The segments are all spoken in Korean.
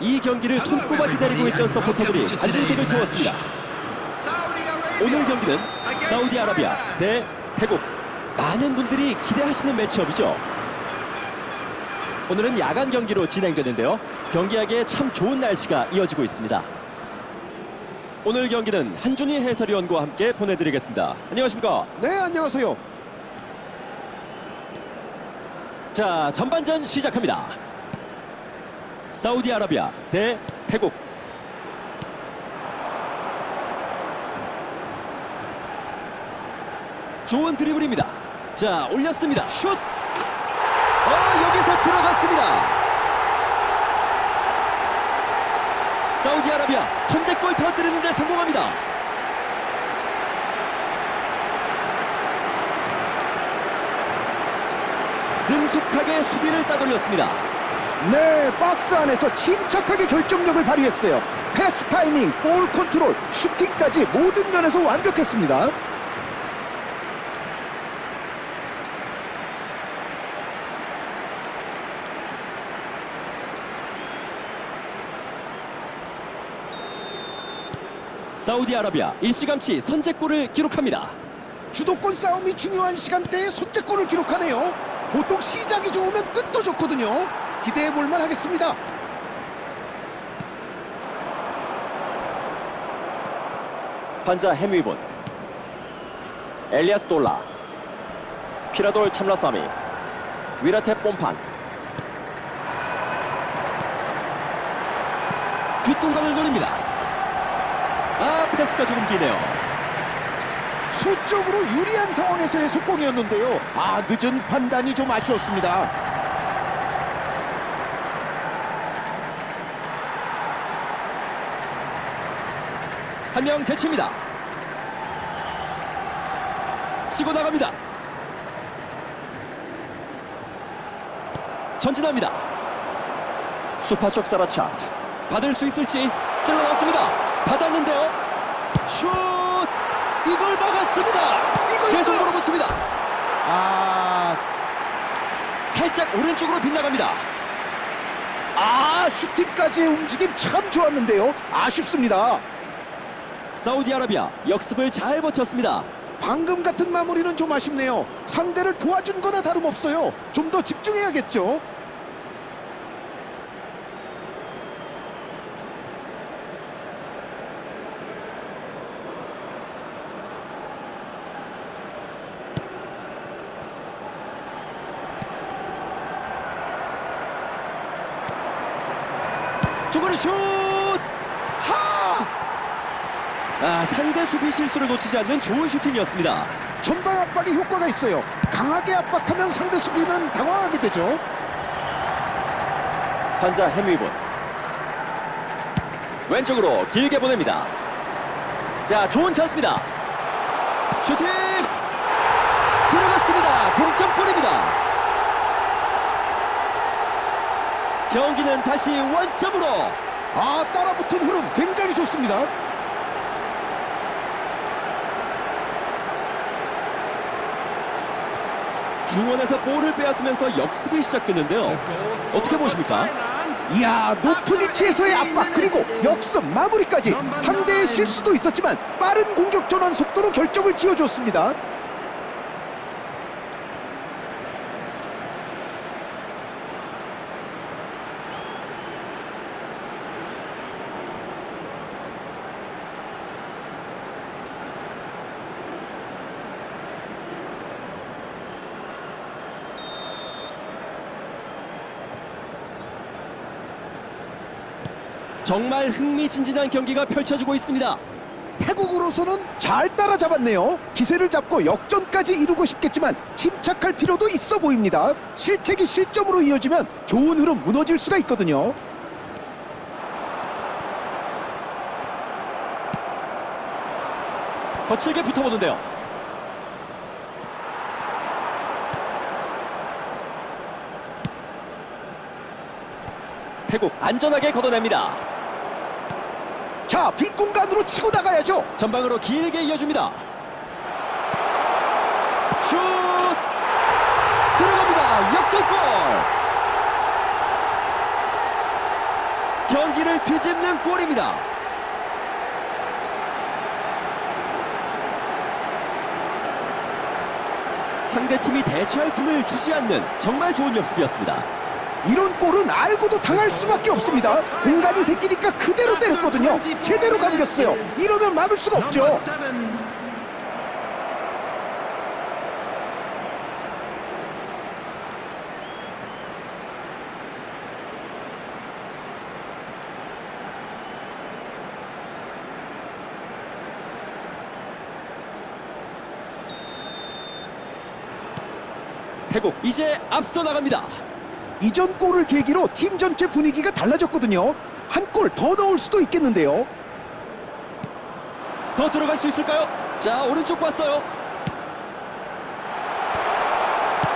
이 경기를 손꼽아 기다리고 있던 서포터들이 관중석을 채웠습니다. 오늘 경기는 사우디아라비아 대 태국 많은 분들이 기대하시는 매치업이죠. 오늘은 야간 경기로 진행되는데요. 경기하기에 참 좋은 날씨가 이어지고 있습니다. 오늘 경기는 한준희 해설위원과 함께 보내드리겠습니다. 안녕하십니까? 네, 안녕하세요. 자, 전반전 시작합니다. 사우디아라비아 대 태국. 좋은 드리블입니다. 자, 올렸습니다. 슛! 어, 여기서 들어갔습니다. 사우디아라비아 선제골 터뜨리는데 성공합니다. 능숙하게 수비를 따돌렸습니다. 네, 박스 안에서 침착하게 결정력을 발휘했어요. 패스 타이밍, 볼 컨트롤, 슈팅까지 모든 면에서 완벽했습니다. 사우디아라비아 일찌감치 선제골을 기록합니다. 주도권 싸움이 중요한 시간대에 선제골을 기록하네요. 보통 시작이 좋으면 끝도 좋거든요. 기대해 볼만 하겠습니다. 판자 헤미본 엘리아스 돌라 피라돌 참라사미 위라테 뽐판 뒷공간을 노립니다 아 패스가 조금 기네요 수적으로 유리한 상황에서의 속공이었는데요. 아, 늦은 판단이 좀 아쉬웠습니다. 한 명 제칩니다. 치고 나갑니다. 전진합니다. 수파촉 사라차 받을 수 있을지 찔러 넣었습니다. 받았는데요. 슛! 이걸 막았습니다. 이거였어요! 계속 몰아붙입니다. 아, 살짝 오른쪽으로 빗나갑니다. 아, 슈팅까지의 움직임 참 좋았는데요. 아쉽습니다. 사우디아라비아 역습을 잘 버텼습니다 방금 같은 마무리는 좀 아쉽네요. 상대를 도와준 거나 다름없어요. 좀 더 집중해야겠죠. 중거리 슛! 하! 아, 상대 수비 실수를 놓치지 않는 좋은 슈팅이었습니다. 전방 압박에 효과가 있어요. 강하게 압박하면 상대 수비는 당황하게 되죠. 판자 헤미본 왼쪽으로 길게 보냅니다. 자, 좋은 찬스입니다. 슈팅! 들어갔습니다. 동점골입니다. 경기는 다시 원점으로 아, 따라붙은 흐름 굉장히 좋습니다. 중원에서 볼을 빼앗으면서 역습이 시작됐는데요. 어떻게 보십니까? 이야, 높은 위치에서의 압박 그리고 역습 마무리까지 상대의 실수도 있었지만 빠른 공격 전환 속도로 결정을 지어줬습니다. 정말 흥미진진한 경기가 펼쳐지고 있습니다. 태국으로서는 잘 따라잡았네요. 기세를 잡고 역전까지 이루고 싶겠지만 침착할 필요도 있어 보입니다. 실책이 실점으로 이어지면 좋은 흐름 무너질 수가 있거든요. 거칠게 붙어보는데요. 태국 안전하게 걷어냅니다. 자, 빈 공간으로 치고 나가야죠. 전방으로 길게 이어줍니다. 슛! 들어갑니다. 역전골! 경기 경기를 뒤집는 골입니다. 상대팀이 대처할 틈을 주지 않는 정말 좋은 역습이었습니다. 이런 골은 알고도 당할 수밖에 없습니다. 공간이 생기니까 그대로 때렸거든요. 제대로 감겼어요. 이러면 막을 수가 없죠. 태국 이제 앞서 나갑니다. 이전 골을 계기로 팀 전체 분위기가 달라졌거든요. 한 골 더 넣을 수도 있겠는데요. 더 들어갈 수 있을까요? 자 오른쪽 봤어요.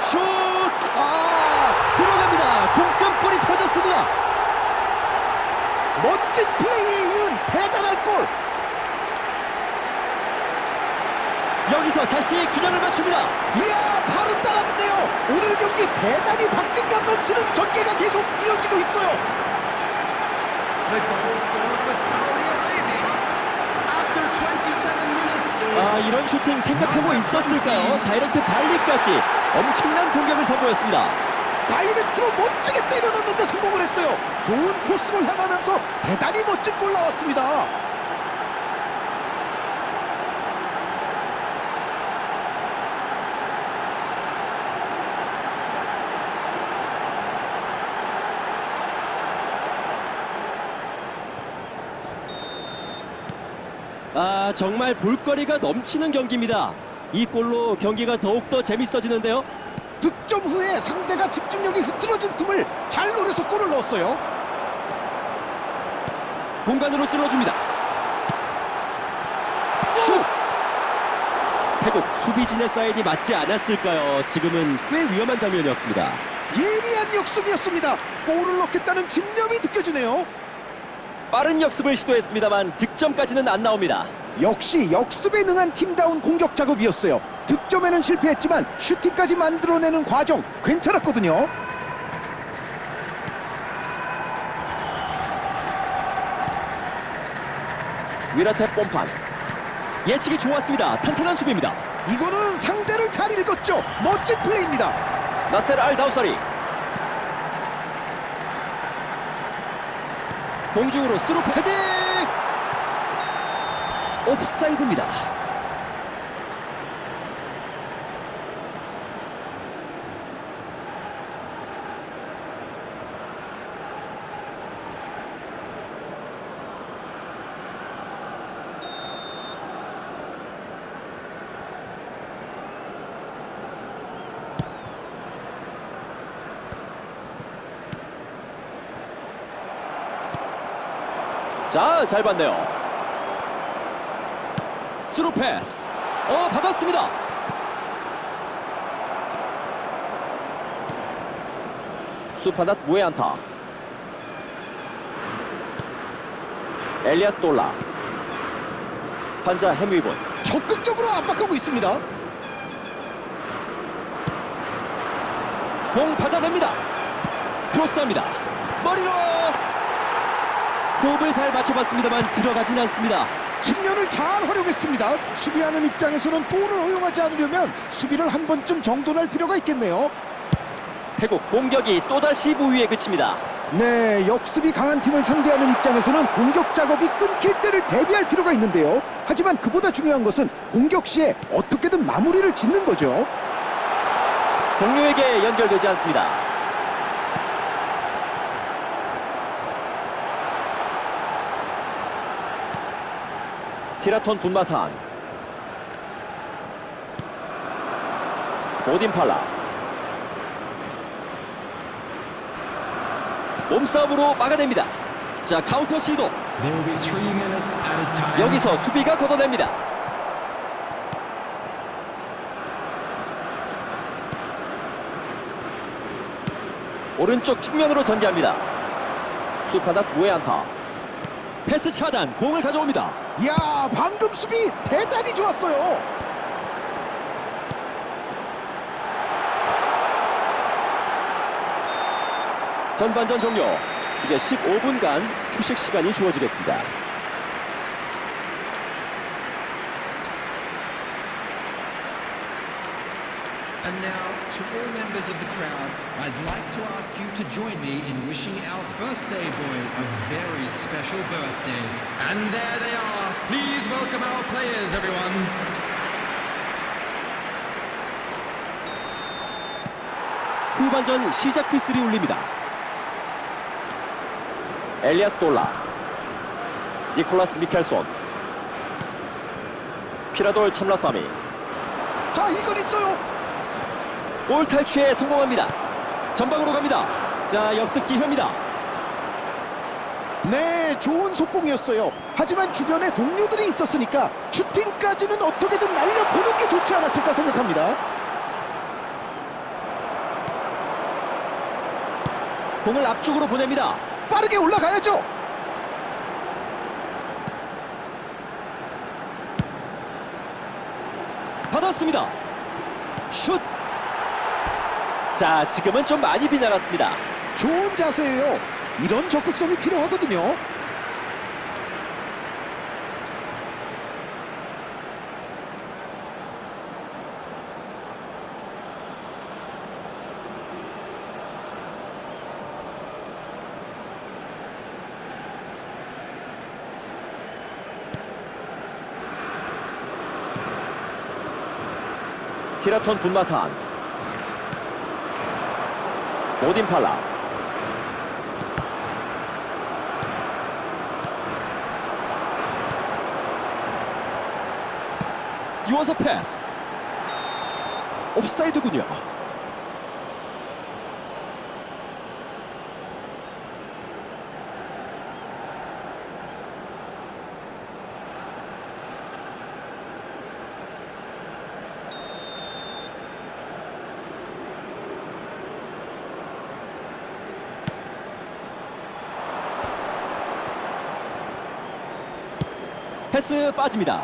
슛 아, 들어갑니다. 동점골이 터졌습니다. 멋진 플레이에 이은 대단한 골. 여기서 다시 균형을 맞춥니다. 이야, 바로 따라붙네요. 오늘 경기 대단히 박진감 넘치는 전개가 계속 이어지고 있어요. 아 이런 슈팅 생각하고 있었을까요? 다이렉트 발리까지 엄청난 공격을 선보였습니다. 다이렉트로 멋지게 때려넣는데 성공을 했어요. 좋은 코스로 향하면서 대단히 멋진 골 나왔습니다. 아 정말 볼거리가 넘치는 경기입니다. 이 골로 경기가 더욱더 재밌어지는데요. 득점 후에 상대가 집중력이 흐트러진 틈을 잘 노려서 골을 넣었어요. 공간으로 찔러줍니다. 슛! 태국 수비진의 사인이 맞지 않았을까요? 지금은 꽤 위험한 장면이었습니다. 예리한 역습이었습니다. 골을 넣겠다는 집념이 느껴지네요. 빠른 역습을 시도했습니다만 득점까지는 안 나옵니다. 역시 역습에 능한 팀다운 공격 작업이었어요. 득점에는 실패했지만 슈팅까지 만들어내는 과정 괜찮았거든요. 위라테 뽐판 예측이 좋았습니다. 탄탄한 수비입니다. 이거는 상대를 잘 읽었죠. 멋진 플레이입니다. 나세르 알 다우사리 공중으로 스루 헤딩 옵사이드입니다. 자, 잘 봤네요. 스루 패스. 어, 받았습니다. 수파낫 무에 안타. 엘리아스 돌라. 판자 헤뮤이본. 적극적으로 압박하고 있습니다. 공 받아냅니다. 크로스합니다. 머리로 호흡을 잘 맞춰봤습니다만 들어가진 않습니다. 측면을 잘 활용했습니다. 수비하는 입장에서는 골을 허용하지 않으려면 수비를 한 번쯤 정돈할 필요가 있겠네요. 태국 공격이 또다시 무위에 그칩니다. 네, 역습이 강한 팀을 상대하는 입장에서는 공격 작업이 끊길 때를 대비할 필요가 있는데요. 하지만 그보다 중요한 것은 공격 시에 어떻게든 마무리를 짓는 거죠. 동료에게 연결되지 않습니다. 티라톤 분마탄 오딘팔라 몸싸움으로 막아냅니다. 자 카운터 시도 여기서 수비가 걷어냅니다. 오른쪽 측면으로 전개합니다. 수파닥 무에 안타. 패스 차단, 공을 가져옵니다. 이야, 방금 수비 대단히 좋았어요. 전반전 종료. 이제 15분간 휴식 시간이 주어지겠습니다. Now, to all members of the crowd, I'd like to ask you to join me in wishing our birthday boy a very special birthday. And there they are. Please welcome our players, everyone. 후반전 시작 휘슬이 울립니다. 엘리아스 돌라, 니콜라스 미켈손, 피라돌 참라사미, 자 이건 있어요. 볼 탈취에 성공합니다. 전방으로 갑니다. 자 역습 기회입니다. 네, 좋은 속공이었어요. 하지만 주변에 동료들이 있었으니까 슈팅까지는 어떻게든 날려보는 게 좋지 않았을까 생각합니다. 공을 앞쪽으로 보냅니다. 빠르게 올라가야죠. 받았습니다. 슛. 자 지금은 좀 많이 빗나갔습니다. 좋은 자세예요. 이런 적극성이 필요하거든요. 티라톤 분마탄 오딘 팔라. 띄워서 패스. 옵사이드군요 패스 빠집니다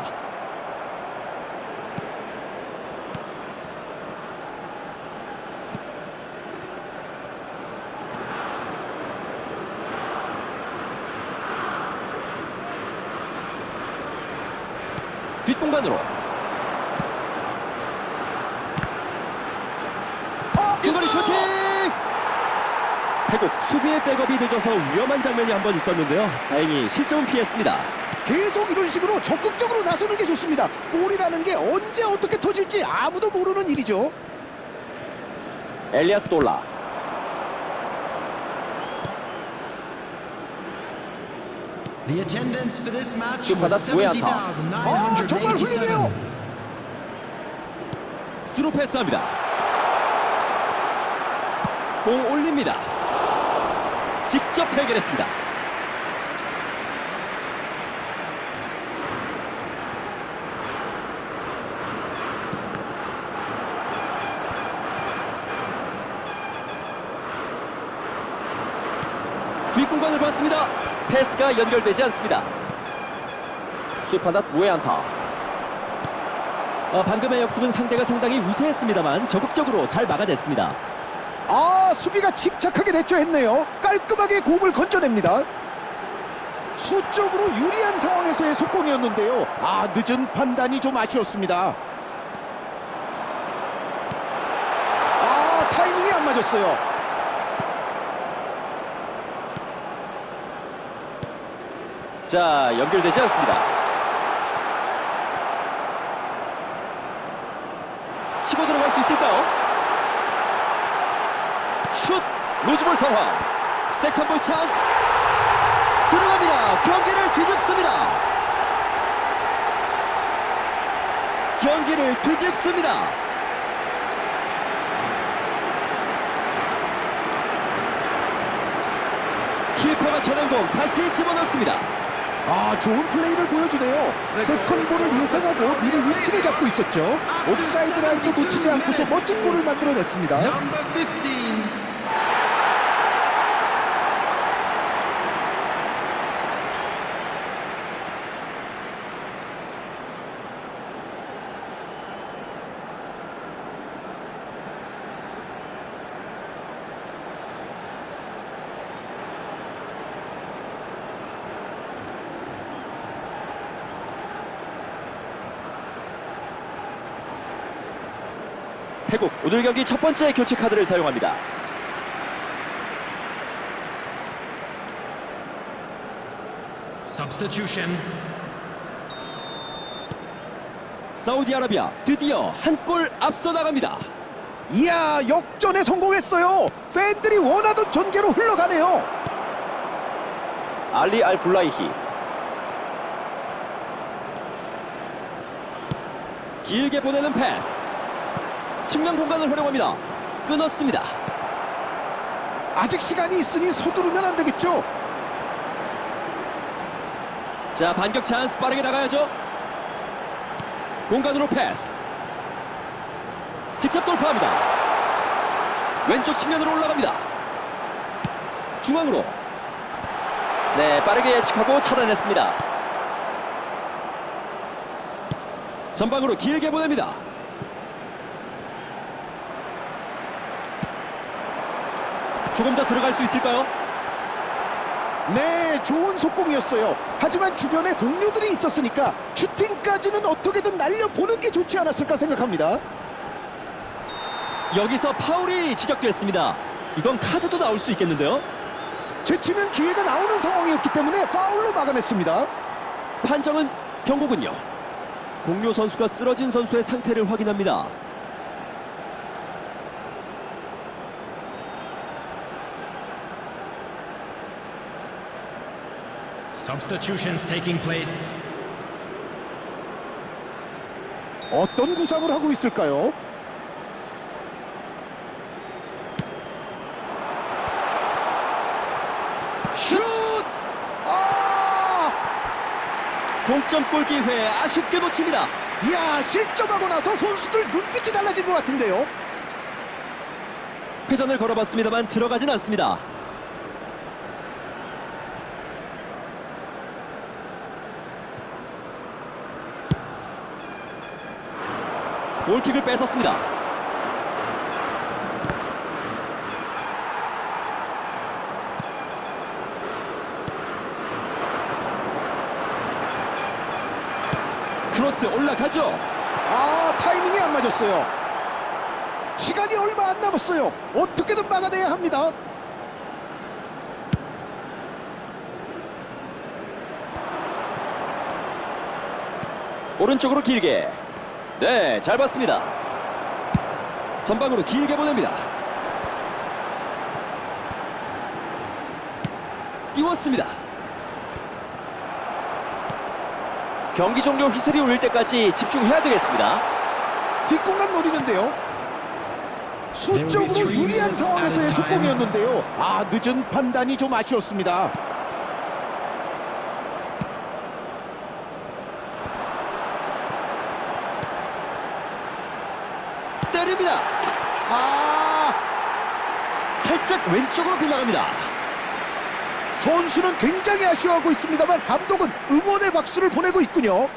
뒷공간으로 어, 중거리! 슈팅! 태국 수비의 백업이 늦어서 위험한 장면이 한 번 있었는데요. 다행히 실점은 피했습니다. 계속 이런 식으로 적극적으로 나서는 게 좋습니다. 볼이라는 게 언제 어떻게 터질지 아무도 모르는 일이죠. 엘리아스 돌라 The attendance for this match Supadat was Mueanta. 아, 정말 훌륭해요. 70,987. 스루 패스합니다. 공 올립니다. 직접 해결했습니다. 뒷공간을 봤습니다. 패스가 연결되지 않습니다. 수파닷 무에안타. 어, 방금의 역습은 상대가 상당히 우세했습니다만 적극적으로 잘 막아냈습니다. 아, 수비가 침착하게 대처했네요. 깔끔하게 공을 건져냅니다. 수적으로 유리한 상황에서의 속공이었는데요. 아, 늦은 판단이 좀 아쉬웠습니다. 아, 타이밍이 안 맞았어요. 자, 연결되지 않습니다. 치고 들어갈 수 있을까요? 슛! 루즈볼 상황. 세컨볼 찬스. 들어갑니다. 경기를 뒤집습니다. 경기를 뒤집습니다. 키퍼가 전환 공 다시 집어넣습니다. 아, 좋은 플레이를 보여주네요. 세컨볼을 예상하고 미리 위치를 잡고 있었죠. 옵사이드 라인도 놓치지 않고서 멋진 골을 만들어냈습니다. 오늘 경기 첫 번째 교체 카드를 사용합니다. Substitution. 사우디아라비아 드디어 한 골 앞서 나갑니다. 이야 역전에 성공했어요. 팬들이 원하던 전개로 흘러가네요. 알리 알 블라이히 길게 보내는 패스 측면 공간을 활용합니다. 끊었습니다. 아직 시간이 있으니 서두르면 안 되겠죠. 자 반격 찬스 빠르게 나가야죠. 공간으로 패스 직접 돌파합니다. 왼쪽 측면으로 올라갑니다. 중앙으로 네 빠르게 예측하고 차단했습니다. 전방으로 길게 보냅니다. 조금 더 들어갈 수 있을까요? 네, 좋은 속공이었어요. 하지만 주변에 동료들이 있었으니까 슈팅까지는 어떻게든 날려보는 게 좋지 않았을까 생각합니다. 여기서 파울이 지적됐습니다. 이건 카드도 나올 수 있겠는데요? 제치면 기회가 나오는 상황이었기 때문에 파울로 막아냈습니다. 판정은 경고군요. 공료 선수가 쓰러진 선수의 상태를 확인합니다. Substitutions taking place. 어떤 구상을 하고 있을까요? 슛! 아! 동점골 기회 아쉽게 놓칩니다. 이야, 실점하고 나서 선수들 눈빛이 달라진 것 같은데요. 회전을 걸어봤습니다만 들어가진 않습니다. 골킥을 뺏었습니다. 크로스 올라가죠. 아, 타이밍이 안 맞았어요. 시간이 얼마 안 남았어요. 어떻게든 막아내야 합니다. 오른쪽으로 길게 네 잘 봤습니다 전방으로 길게 보냅니다 띄웠습니다 경기 종료 휘슬이 울릴 때까지 집중해야 되겠습니다 뒷공간 노리는데요. 수적으로 유리한 상황에서의 속공이었는데요. 아, 늦은 판단이 좀 아쉬웠습니다 아, 살짝 왼쪽으로 빗나갑니다 선수는 굉장히 아쉬워하고 있습니다만 감독은 응원의 박수를 보내고 있군요.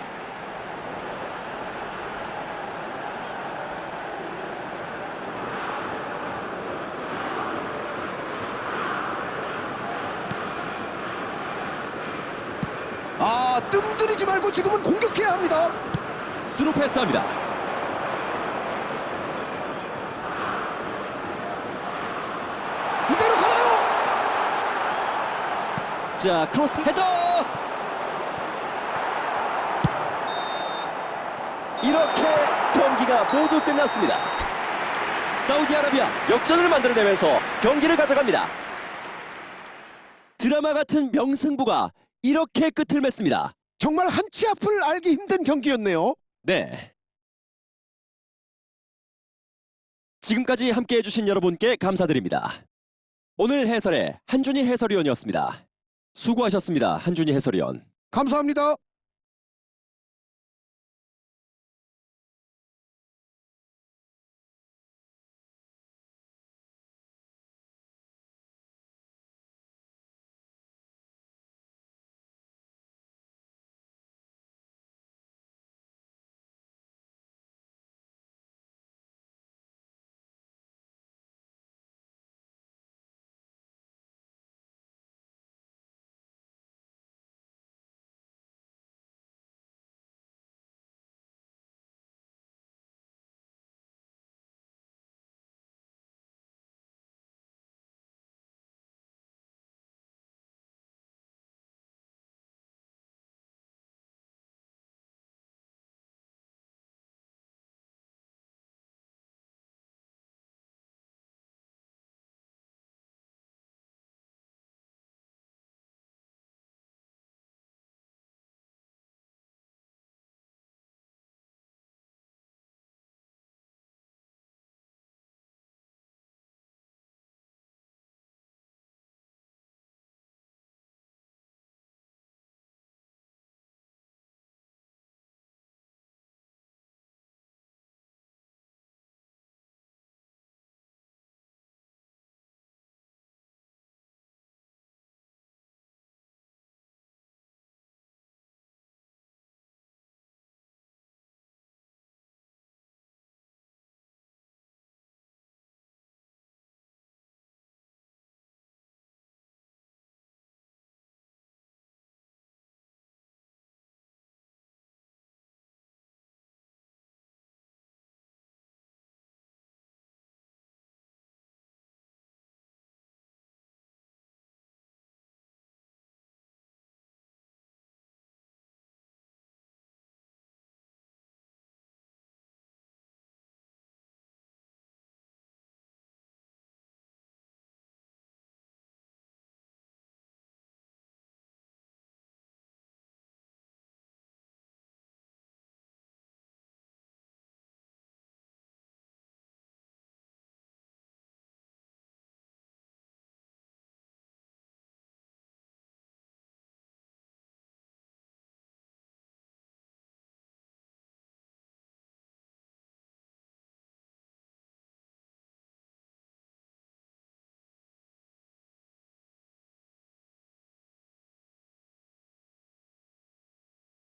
아, 뜸들이지 말고 지금은 공격해야 합니다. 스루 패스합니다 이대로 가나요? 자 크로스 헤더! 이렇게 경기가 모두 끝났습니다. 사우디아라비아 역전을 만들어내면서 경기를 가져갑니다. 드라마 같은 명승부가 이렇게 끝을 맺습니다. 정말 한치 앞을 알기 힘든 경기였네요. 네. 지금까지 함께 해 주신 여러분께 감사드립니다. 오늘 해설의 한준희 해설위원이었습니다 수고하셨습니다 한준희 해설위원 감사합니다.